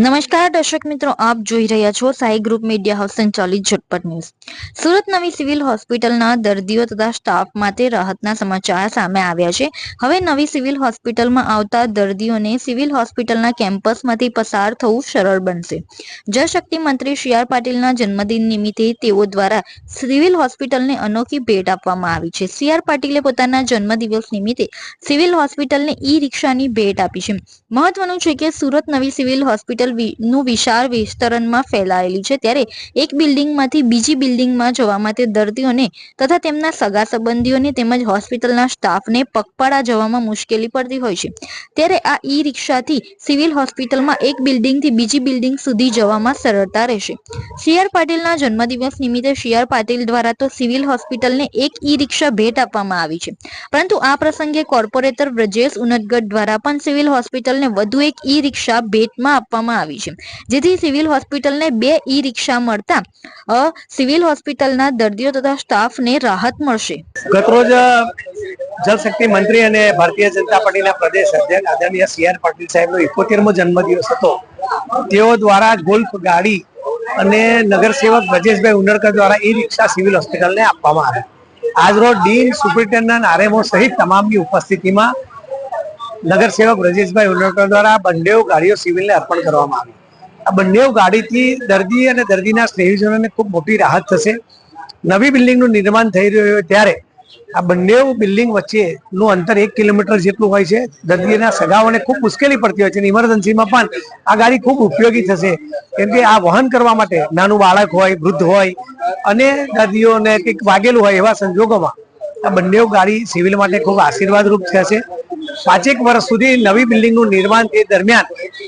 નમસ્કાર, દર્શક મિત્રો, આપ જોઈ રહ્યા છો સાઈ ગ્રુપ મીડિયા હાઉસ સંચાલિત ઝટપટ ન્યૂઝ. સુરત નવી સિવિલ હોસ્પિટલના દર્દીઓ તથા સ્ટાફ માટે રાહતના સમાચાર સામે આવ્યા છે. હવે નવી સિવિલ હોસ્પિટલમાં આવતા દર્દીઓને સિવિલ હોસ્પિટલના કેમ્પસમાંથી પસાર થવું સરળ બનશે. જળશક્તિ મંત્રી સી આર પાટીલના જન્મદિન નિમિત્તે તેઓ દ્વારા સિવિલ હોસ્પિટલને અનોખી ભેટ આપવામાં આવી છે. સી આર પાટીલે પોતાના જન્મદિવસ નિમિત્તે સિવિલ હોસ્પિટલને ઈ રિક્ષાની ભેટ આપી છે. મહત્વનું છે કે સુરત નવી સિવિલ હોસ્પિટલ નું વિશાળ વિસ્તરણમાં ફેલાયેલી છે. ત્યારે એક બિલ્ડિંગમાંથી બીજી બિલ્ડિંગમાં જવા માટે દર્દીઓને તથા તેમના સગા સંબંધીઓને તેમજ હોસ્પિટલના સ્ટાફને પગપાળા જવામાં મુશ્કેલી પડતી હોય છે. ત્યારે આ ઈ રિક્ષાથી સિવિલ હોસ્પિટલમાં એક બિલ્ડિંગથી બીજી બિલ્ડિંગ સુધી જવામાં સરળતા રહેશે. સી. આર. પાટીલના જન્મદિવસ નિમિત્તે સી. પાટીલ દ્વારા તો સિવિલ હોસ્પિટલને એક ઈ રિક્ષા ભેટ આપવામાં આવી છે. પરંતુ આ પ્રસંગે કોર્પોરેટર બ્રજેશ ઉનડગઢ દ્વારા પણ સિવિલ હોસ્પિટલને વધુ એક ઈ રિક્ષા ભેટમાં આપવામાં આવી છે. જેથી સિવિલ હોસ્પિટલને બે ઈ રિક્ષા મળતા સિવિલ હોસ્પિટલના દર્દીઓ તથા સ્ટાફને રાહત મળશે. ગતરોજ જલશક્તિ મંત્રી અને ભારતીય જનતા પાર્ટીના પ્રદેશ અધ્યક્ષ આદરણીય સી આર પાટીલ સાહેબનો ઇકોતેરમો જન્મદિવસ હતો. તેઓ દ્વારા ગોલ્ફ ગાડી અને નગરસેવક બ્રજેશભાઈ ઉનડકર દ્વારા ઈ રિક્ષા સિવિલ હોસ્પિટલને આપવામાં આવી. આજરોજ ડીન સુપ્રિન્ટેન્ડન્ટ આરએમઓ સહિત તમામની ઉપસ્થિતિમાં નગરસેવક બ્રજેશભાઈ ઉંડરકર દ્વારા બંને ગાડીઓ સિવિલને અર્પણ કરવામાં આવી. આ બંને ગાડીથી દર્દી અને દર્દીના સ્નેહીજનોને ખૂબ મોટી રાહત થશે. નવી બિલ્ડિંગનું નિર્માણ થઈ રહ્યું હોય ત્યારે આ બંને બિલ્ડિંગ વચ્ચેનું અંતર એક કિલોમીટર જેટલું હોય છે. દર્દીના સગાઓને ખૂબ મુશ્કેલી પડતી હોય છે અને ઇમરજન્સીમાં પણ આ ગાડી ખૂબ ઉપયોગી થશે. કેમ કે આ વહન કરવા માટે નાનું બાળક હોય, વૃદ્ધ હોય અને દર્દીઓને કંઈક વાગેલું હોય એવા સંજોગોમાં આ બંને ગાડી સિવિલ માટે ખૂબ આશીર્વાદરૂપ થશે. પાંચેક વર્ષ સુધી નવી બિલ્ડિંગનું નિર્માણ તે દરમિયાન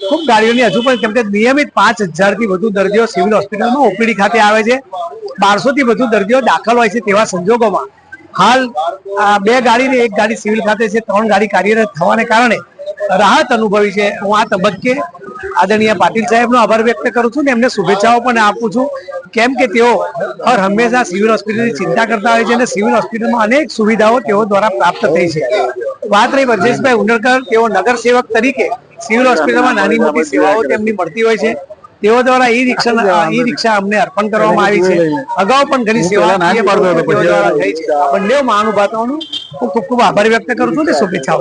ખૂબ ગાડીઓની હજુ પણ કેમ કે નિયમિત પાંચ હજારથી વધુ દર્દીઓ સિવિલ હોસ્પિટલમાં ઓપીડી ખાતે આવે છે. બારસોથી વધુ દર્દીઓ દાખલ હોય છે તેવા સંજોગોમાં. હાલ બે ગાડી ને એક ગાડી સિવિલ ખાતે છે, ત્રણ ગાડી કાર્યરત થવાને કારણે રાહત અનુભવી છે. હું આ તબક્કે આદરણીય પાટીલ સાહેબનો આભાર વ્યક્ત કરું છું ને એમને શુભેચ્છાઓ પણ આપું છું. કેમ કે તેઓ હર હંમેશા સિવિલ હોસ્પિટલની ચિંતા કરતા હોય છે અને સિવિલ હોસ્પિટલમાં અનેક સુવિધાઓ તેઓ દ્વારા પ્રાપ્ત થઈ છે. વાત રહી બ્રજેશભાઈ ઉંડરકર તેઓ નગર સેવક તરીકે સિવિલ હોસ્પિટલમાં નાની મોટી સેવાઓ તેમની મળતી હોય છે. તેઓ દ્વારા ઈ રિક્ષા ઈ રિક્ષા અમને અર્પણ કરવામાં આવી છે. અગાઉ પણ ઘણી સેવા થઈ છે. બંને મહાનુભાવોનું હું ખૂબ ખૂબ આભાર વ્યક્ત કરું છું અને શુભેચ્છાઓ.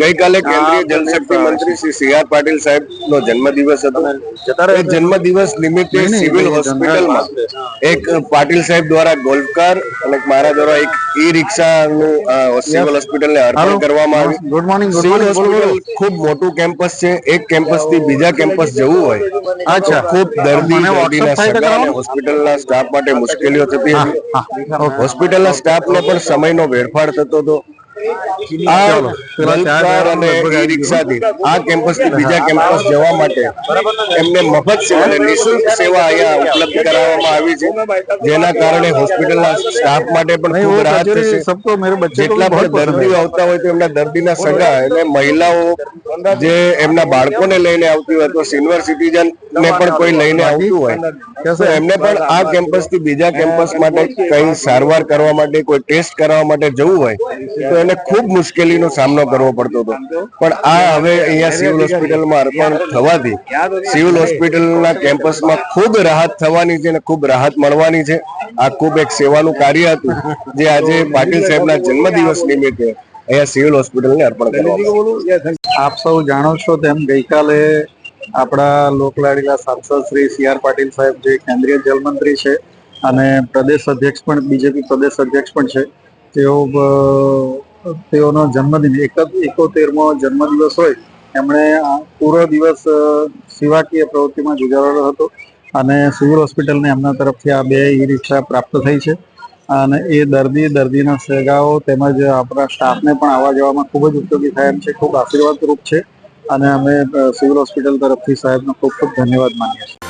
ગઈકાલે કેન્દ્રીય જલશક્તિ મંત્રી શ્રી સી આર પાટીલ સાહેબ નો જન્મદિવસ હતો. એ જન્મદિવસ નિમિત્તે સિવિલ હોસ્પિટલમાં એક પાટીલ સાહેબ દ્વારા ગોલ્ફ કાર અને મારા દ્વારા એક ઈ રિક્ષા નું સિવિલ હોસ્પિટલને અર્પણ કરવામાં આવ્યું. ગુડ મોર્નિંગ સિવિલ હોસ્પિટલ ખૂબ મોટું કેમ્પસ છે. એક કેમ્પસથી બીજા કેમ્પસ જવું હોય. અચ્છા. ખૂબ દર્દી દર્દીના સગા હોસ્પિટલના સ્ટાફ માટે મુશ્કેલીઓ થતી હતી. ના હોસ્પિટલના સ્ટાફને પણ સમયનો વેરફાર થતો હતો. સગા એટલે મહિલાઓ જે એમના બાળકોને લઈને આવતી હોય તો સિનિયર સિટીઝન ને પણ કોઈ લઈને આવતું હોય તો એમને પણ આ કેમ્પસથી બીજા કેમ્પસ માટે કઈ સારવાર કરવા માટે કોઈ ટેસ્ટ કરવા માટે જવું હોય તો એને ખૂબ મુશ્કેલીનો સામનો કરવો પડતો હતો. પણ આ હવે અહીંયા સિવિલ હોસ્પિટલમાં અર્પણ થવાથી સિવિલ હોસ્પિટલના કેમ્પસમાં ખૂબ રાહત થવાની છે અને ખૂબ રાહત મળવાની છે. આ ખૂબ એક સેવાનું કાર્ય હતું જે આજે પાટીલ સાહેબના જન્મદિવસ નિમિત્તે અહીંયા સિવિલ હોસ્પિટલને અર્પણ આપ સૌ જાણો છો તેમ ગઈકાલે આપણા લોકલાડીલા સાંસદ શ્રી સી આર પાટીલ સાહેબ જે કેન્દ્રીય જલમંત્રી છે અને પ્રદેશ અધ્યક્ષ પણ, બીજેપી પ્રદેશ અધ્યક્ષ પણ છે, તેઓ તેઓનો જન્મદિન એક એકોતેરમો જન્મદિવસ હોય, એમણે પૂરો દિવસ સેવાકીય પ્રવૃત્તિમાં ગુજારેલો હતો અને સિવિલ હોસ્પિટલને એમના તરફથી આ બે ઈ રિક્ષા પ્રાપ્ત થઈ છે. અને એ દર્દી, દર્દીના સગાઓ તેમજ આપણા સ્ટાફને પણ આવવા જવામાં ખૂબ જ ઉપયોગી થાય એમ છે, ખૂબ આશીર્વાદરૂપ છે. અને અમે સિવિલ હોસ્પિટલ તરફથી સાહેબનો ખૂબ ખૂબ ધન્યવાદ માનીએ છીએ.